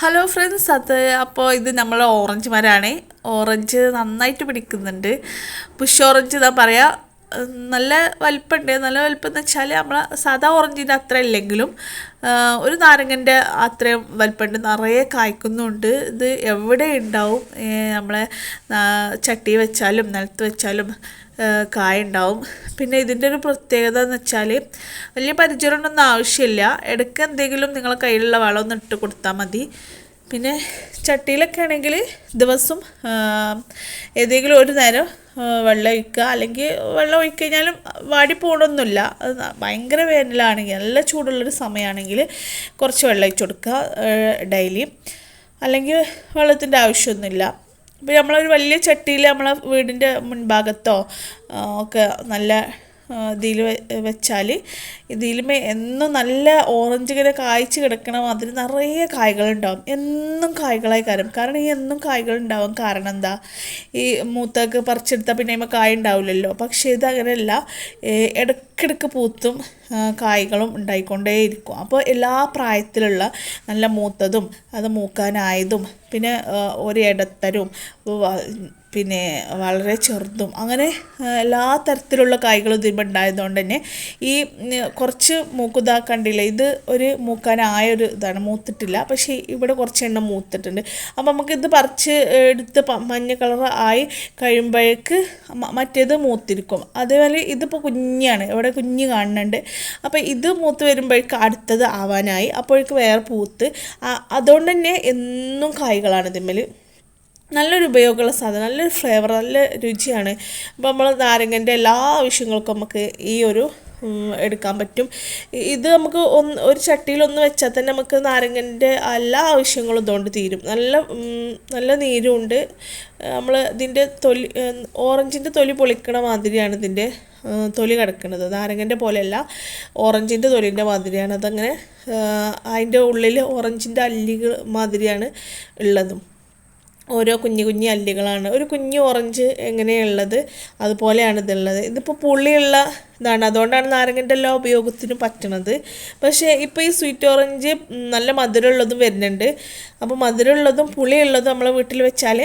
Hello friends അത് അപ്പോൾ ഇത് നമ്മൾ ഓറഞ്ച് മരമാണ് ഓറഞ്ച് നന്നായിട്ട് പിടിക്കുന്നുണ്ട്. പുഷ് ഓറഞ്ച് എന്നാ പറയുക നല്ല വലിപ്പമുണ്ട് നല്ല വലിപ്പം എന്ന് വെച്ചാൽ നമ്മൾ സാധാ ഓറഞ്ചിന്റെ അത്ര ഇല്ലെങ്കിലും ഒരു നാരങ്ങന്റെ അത്രയും വലിപ്പമുണ്ട് നിറയെ കായ്ക്കുന്നുണ്ട്. ഇത് എവിടെ ഉണ്ടാവും? നമ്മളെ ചട്ടി വെച്ചാലും നിലത്ത് വെച്ചാലും കായ ഉണ്ടാവും. പിന്നെ ഇതിന്റെ ഒരു പ്രത്യേകത എന്ന് വെച്ചാൽ വലിയ പരിചരണമൊന്നും ആവശ്യമില്ല. ഇടയ്ക്ക് എന്തെങ്കിലും നിങ്ങളെ കയ്യിലുള്ള വളം ഒന്ന് ഇട്ട് കൊടുത്താൽ മതി. പിന്നെ ചട്ടിയിലൊക്കെ ആണെങ്കിൽ ദിവസം ഏതെങ്കിലും ഒരു നേരം വെള്ളം ഒഴിക്കുക. അല്ലെങ്കിൽ വെള്ളം ഒഴിക്കഴിഞ്ഞാലും വാടി പോകണമൊന്നുമില്ല ഭയങ്കര വേനലാണെങ്കിൽ നല്ല ചൂടുള്ളൊരു സമയമാണെങ്കിൽ കുറച്ച് വെള്ളം ഒഴിച്ചു കൊടുക്കുക ഡെയിലി. അല്ലെങ്കിൽ വെള്ളത്തിന്റെ ആവശ്യമൊന്നുമില്ല. ഇപ്പോൾ നമ്മളൊരു വലിയ ചട്ടിയിൽ നമ്മളെ വീടിന്റെ മുൻഭാഗത്തോ ഒക്കെ നല്ല ഇതിൽ വെച്ചാൽ ഇതിലുമേ എന്നും നല്ല ഓറഞ്ച് ഇങ്ങനെ കായ്ച്ച് കിടക്കണം അതിൽ നിറയെ കായ്കളുണ്ടാവും. എന്നും കായ്കളായി കാര്യം കാരണം ഈ എന്നും കായ്കൾ ഉണ്ടാവും കാരണം എന്താ? ഈ മൂത്തൊക്കെ പറിച്ചെടുത്താൽ പിന്നെ ഇമ്മ കായ ഉണ്ടാവില്ലല്ലോ. പക്ഷേ ഇത് അങ്ങനെയല്ല. ഇടയ്ക്കിടയ്ക്ക് പൂത്തും കായ്കളും ഉണ്ടായിക്കൊണ്ടേയിരിക്കും. അപ്പോൾ എല്ലാ പ്രായത്തിലുള്ള നല്ല മൂത്തതും അത് മൂക്കാനായതും പിന്നെ ഒരു ഇടത്തരും പിന്നെ വളരെ ചെറുതും. അങ്ങനെ എല്ലാ തരത്തിലുള്ള കായ്കളും ഇതിമ്പോൾ ഉണ്ടായതുകൊണ്ട് തന്നെ ഈ കുറച്ച് മൂക്കുതാ കണ്ടില്ല ഇത് ഒരു മൂക്കാനായ ഒരു ഇതാണ് മൂത്തിട്ടില്ല. പക്ഷേ ഇവിടെ കുറച്ച് എണ്ണം മൂത്തിട്ടുണ്ട്. അപ്പോൾ നമുക്കിത് പറിച്ച് എടുത്ത് മഞ്ഞ കളർ ആയി കഴിയുമ്പോഴേക്ക് മറ്റേത് മൂത്തിരിക്കും. അതേപോലെ ഇതിപ്പോൾ കുഞ്ഞാണ് ഇവിടെ കുഞ്ഞ് കാണുന്നുണ്ട്. അപ്പോൾ ഇത് മൂത്ത് വരുമ്പോഴേക്ക് അടുത്തത് ആവാനായി. അപ്പോഴേക്ക് വേറെ പൂത്ത്. അതുകൊണ്ട് തന്നെ എന്നും കായ്കളാണ് ഇതിന്മേൽ നല്ലൊരു ഉപയോഗമുള്ള സാധനം നല്ലൊരു ഫ്ലേവർ നല്ല രുചിയാണ്. അപ്പോൾ നമ്മൾ നാരങ്ങന്റെ എല്ലാ ആവശ്യങ്ങൾക്കും നമുക്ക് ഈ ഒരു എടുക്കാൻ പറ്റും. ഇത് നമുക്ക് ഒന്ന് ഒരു ചട്ടിയിൽ ഒന്ന് വെച്ചാൽ തന്നെ നമുക്ക് നാരങ്ങന്റെ എല്ലാ ആവശ്യങ്ങളും ഇതുകൊണ്ട് തീരും. നല്ല നല്ല നീരുണ്ട്. നമ്മൾ ഇതിന്റെ തൊലി ഓറഞ്ചിന്റെ തൊലി പൊളിക്കണ മാതിരിയാണ് ഇതിന്റെ തൊലി കിടക്കുന്നത്. നാരങ്ങന്റെ പോലെയല്ല ഓറഞ്ചിന്റെ തൊലിന്റെ മാതിരിയാണ്. അതങ്ങനെ അതിന്റെ ഉള്ളിൽ ഓറഞ്ചിന്റെ അല്ലികൾ മാതിരിയാണ് ഉള്ളതും. ഓരോ കുഞ്ഞു കുഞ്ഞു അല്ലികളാണ്. ഒരു കുഞ്ഞു ഓറഞ്ച് എങ്ങനെയുള്ളത് അതുപോലെയാണ് ഇതുള്ളത്. ഇതിപ്പോൾ പുള്ളിയുള്ള ഇതാണ്. അതുകൊണ്ടാണ് നാരങ്ങന്റെ എല്ലാ ഉപയോഗത്തിനും പറ്റണത്. പക്ഷേ ഇപ്പോൾ ഈ സ്വീറ്റ് ഓറഞ്ച് നല്ല മധുരമുള്ളതും വരുന്നുണ്ട്. അപ്പോൾ മധുരമുള്ളതും പുളിയുള്ളതും നമ്മളെ വീട്ടിൽ വെച്ചാൽ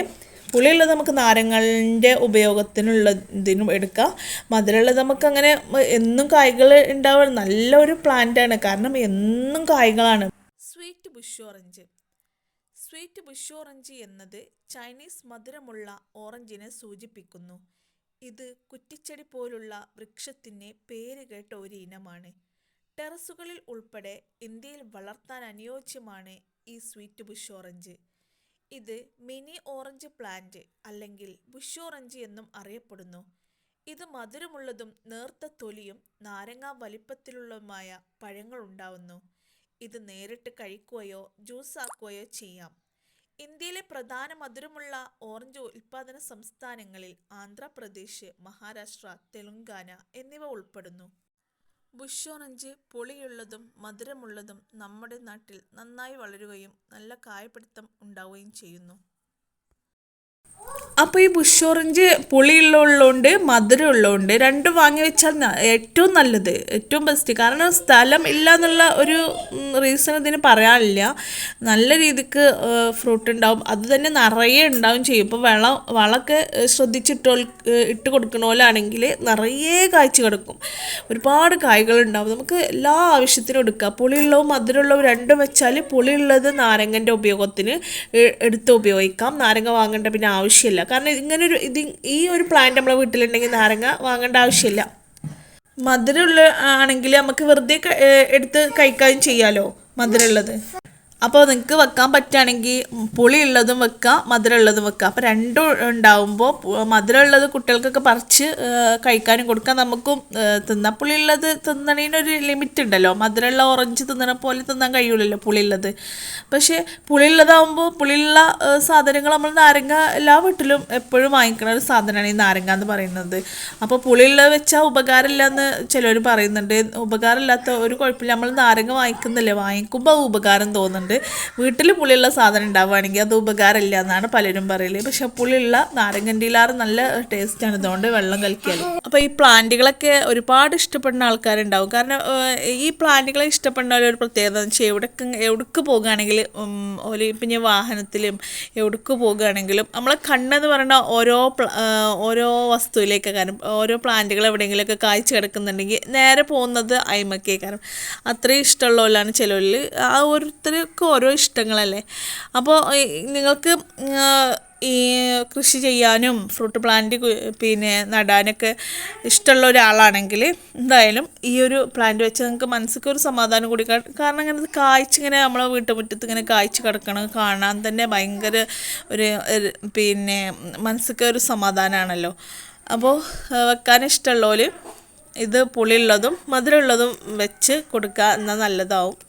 പുളിയുള്ളത് നമുക്ക് നാരങ്ങളുടെ ഉപയോഗത്തിനുള്ള ഇതിനും എടുക്കാം. മധുരമുള്ളത് നമുക്ക് അങ്ങനെ എന്നും കായ്കൾ ഉണ്ടാവുക നല്ലൊരു പ്ലാന്റാണ് കാരണം എന്നും കായ്കളാണ്. Sweet bush orange sweet bush orange എന്നത് ചൈനീസ് മധുരമുള്ള ഓറഞ്ചിനെ സൂചിപ്പിക്കുന്നു. ഇത് കുറ്റിച്ചെടി പോലുള്ള വൃക്ഷത്തിന് പേര് കേട്ട ഒരു ഇനമാണ്. ടെറസുകളിൽ ഉൾപ്പെടെ ഇന്ത്യയിൽ വളർത്താൻ അനുയോജ്യമാണ് ഈ സ്വീറ്റ് ബുഷ് ഓറഞ്ച്. ഇത് മിനി ഓറഞ്ച് പ്ലാന്റ് അല്ലെങ്കിൽ ബുഷ് ഓറഞ്ച് എന്നും അറിയപ്പെടുന്നു. ഇത് മധുരമുള്ളതും നേർത്ത തൊലിയും നാരങ്ങാ വലിപ്പത്തിലുള്ളതുമായ പഴങ്ങൾ ഉണ്ടാവുന്നു. ഇത് നേരിട്ട് കഴിക്കുകയോ ജ്യൂസാക്കുകയോ ചെയ്യാം. ഇന്ത്യയിലെ പ്രധാന മധുരമുള്ള ഓറഞ്ച് ഉൽപ്പാദന സംസ്ഥാനങ്ങളിൽ ആന്ധ്രാപ്രദേശ് മഹാരാഷ്ട്ര തെലുങ്കാന എന്നിവ ഉൾപ്പെടുന്നു. ബുഷ് ഓറഞ്ച് പുളിയുള്ളതും മധുരമുള്ളതും നമ്മുടെ നാട്ടിൽ നന്നായി വളരുകയും നല്ല കായപിടുത്തം ഉണ്ടാവുകയും ചെയ്യുന്നു. അപ്പോൾ ഈ ബുഷ് ഓറഞ്ച് പുളിയുള്ളതുകൊണ്ട് മധുരം ഉള്ളതുകൊണ്ട് രണ്ടും വാങ്ങി വെച്ചാൽ ഏറ്റവും നല്ലത് ഏറ്റവും ബെസ്റ്റ് കാരണം സ്ഥലം ഇല്ല എന്നുള്ള ഒരു റീസൺ ഇതിന് പറയാനില്ല. നല്ല രീതിക്ക് ഫ്രൂട്ട് ഉണ്ടാവും. അത് തന്നെ നിറയെ ഉണ്ടാവും ചെയ്യും. ഇപ്പോൾ വെള്ളം വളമൊക്കെ ശ്രദ്ധിച്ചിട്ട് ഇട്ട് കൊടുക്കണ പോലാണെങ്കിൽ നിറയെ കായ്ച്ചു കിടക്കും. ഒരുപാട് കായ്കളുണ്ടാവും നമുക്ക് എല്ലാ ആവശ്യത്തിനും എടുക്കാം. പുളിയുള്ളതും മധുരമുള്ളതും രണ്ടും വെച്ചാൽ പുളിയുള്ളത് നാരങ്ങന്റെ ഉപയോഗത്തിന് എടുത്ത് ഉപയോഗിക്കാം. നാരങ്ങ വാങ്ങേണ്ട പിന്നെ ആവശ്യമില്ല. കാരണം ഇങ്ങനൊരു ഇത് ഈ ഒരു പ്ലാന്റ് നമ്മളെ വീട്ടിലുണ്ടെങ്കിൽ നാരങ്ങ വാങ്ങേണ്ട ആവശ്യമില്ല. മധുരമുള്ള ആണെങ്കിൽ നമുക്ക് വെറുതെ എടുത്ത് കഴിക്കുകയും ചെയ്യാലോ മധുരമുള്ളത്? അപ്പോൾ നിങ്ങൾക്ക് വെക്കാൻ പറ്റുകയാണെങ്കിൽ പുളിയുള്ളതും വെക്കാം മധുരമുള്ളതും വെക്കാം. അപ്പോൾ രണ്ടും ഉണ്ടാവുമ്പോൾ മധുരമുള്ളത് കുട്ടികൾക്കൊക്കെ പറിച്ച് കഴിക്കാനും കൊടുക്കാം നമുക്കും തിന്നാം. പുളിയുള്ളത് തിന്നണതിനൊരു ലിമിറ്റ് ഉണ്ടല്ലോ. മധുരമുള്ള ഓറഞ്ച് തിന്നണ പോലെ തിന്നാൻ കഴിയൂലല്ലോ പുളിയുള്ളത്. പക്ഷേ പുളിയുള്ളതാവുമ്പോൾ പുളിയുള്ള സാധനങ്ങൾ നമ്മൾ നാരങ്ങ എല്ലാ വീട്ടിലും എപ്പോഴും വാങ്ങിക്കുന്ന ഒരു സാധനമാണ് ഈ നാരങ്ങ എന്ന് പറയുന്നത്. അപ്പോൾ പുളിയുള്ളത് വെച്ചാൽ ഉപകാരമില്ല എന്ന് ചിലർ പറയുന്നുണ്ട്. ഉപകാരമില്ലാത്ത ഒരു കുഴപ്പമില്ല. നമ്മൾ നാരങ്ങ വാങ്ങിക്കുന്നില്ലേ? വാങ്ങിക്കുമ്പോൾ ഉപകാരം തോന്നുന്നുണ്ട് അതുകൊണ്ട് വീട്ടിൽ പുളിയുള്ള സാധനം ഉണ്ടാവുകയാണെങ്കിൽ അത് ഉപകാരമില്ല എന്നാണ് പലരും പറയൽ. പക്ഷെ പുളിയുള്ള നാരങ്ങന്റെയിലാറ് നല്ല ടേസ്റ്റാണ് ഇതുകൊണ്ട് വെള്ളം കലക്കിയാൽ അപ്പോൾ ഈ പ്ലാന്റുകളൊക്കെ ഒരുപാട് ഇഷ്ടപ്പെടുന്ന ആൾക്കാരുണ്ടാവും. കാരണം ഈ പ്ലാന്റുകളെ ഇഷ്ടപ്പെടുന്ന ഒരു പ്രത്യേകത എന്ന് വെച്ചാൽ എവിടേക്ക് എവിടേക്ക് പോകുകയാണെങ്കിൽ ഒരു പിന്നെ വാഹനത്തിലും എവിടേക്ക് പോകുകയാണെങ്കിലും നമ്മളെ കണ്ണെന്ന് പറയുന്ന ഓരോ ഓരോ വസ്തുവിലേക്ക് കാരണം ഓരോ പ്ലാന്റുകൾ എവിടെയെങ്കിലുമൊക്കെ കാഴ്ച കിടക്കുന്നുണ്ടെങ്കിൽ നേരെ പോകുന്നത് അയിമക്കേ കാരണം അത്രയും ഇഷ്ടമുള്ളവരാണ് ചിലവരിൽ ആ ഓരോരുത്തർക്കും ഓരോ ഇഷ്ടങ്ങളല്ലേ? അപ്പോൾ നിങ്ങൾക്ക് ഈ കൃഷി ചെയ്യാനും ഫ്രൂട്ട് പ്ലാന്റ് പിന്നെ നടാനൊക്കെ ഇഷ്ടമുള്ള ഒരാളാണെങ്കിൽ എന്തായാലും ഈ ഒരു പ്ലാന്റ് വെച്ച് നിങ്ങൾക്ക് മനസ്സിക്ക് ഒരു സമാധാനം കൂടി കാരണം ഇങ്ങനെ കായ്ച്ച് കായ്ച്ചിങ്ങനെ നമ്മളെ വീട്ടുമുറ്റത്ത് ഇങ്ങനെ കായ്ച്ച് കിടക്കണം കാണാൻ തന്നെ ഭയങ്കര ഒരു പിന്നെ മനസ്സിക്ക് ഒരു സമാധാനമാണല്ലോ അപ്പോൾ വെക്കാൻ ഇഷ്ടമുള്ളവർ ഇത് പുളിയുള്ളതും മധുരമുള്ളതും വെച്ച് കൊടുക്കുക എന്നാൽ നല്ലതാവും.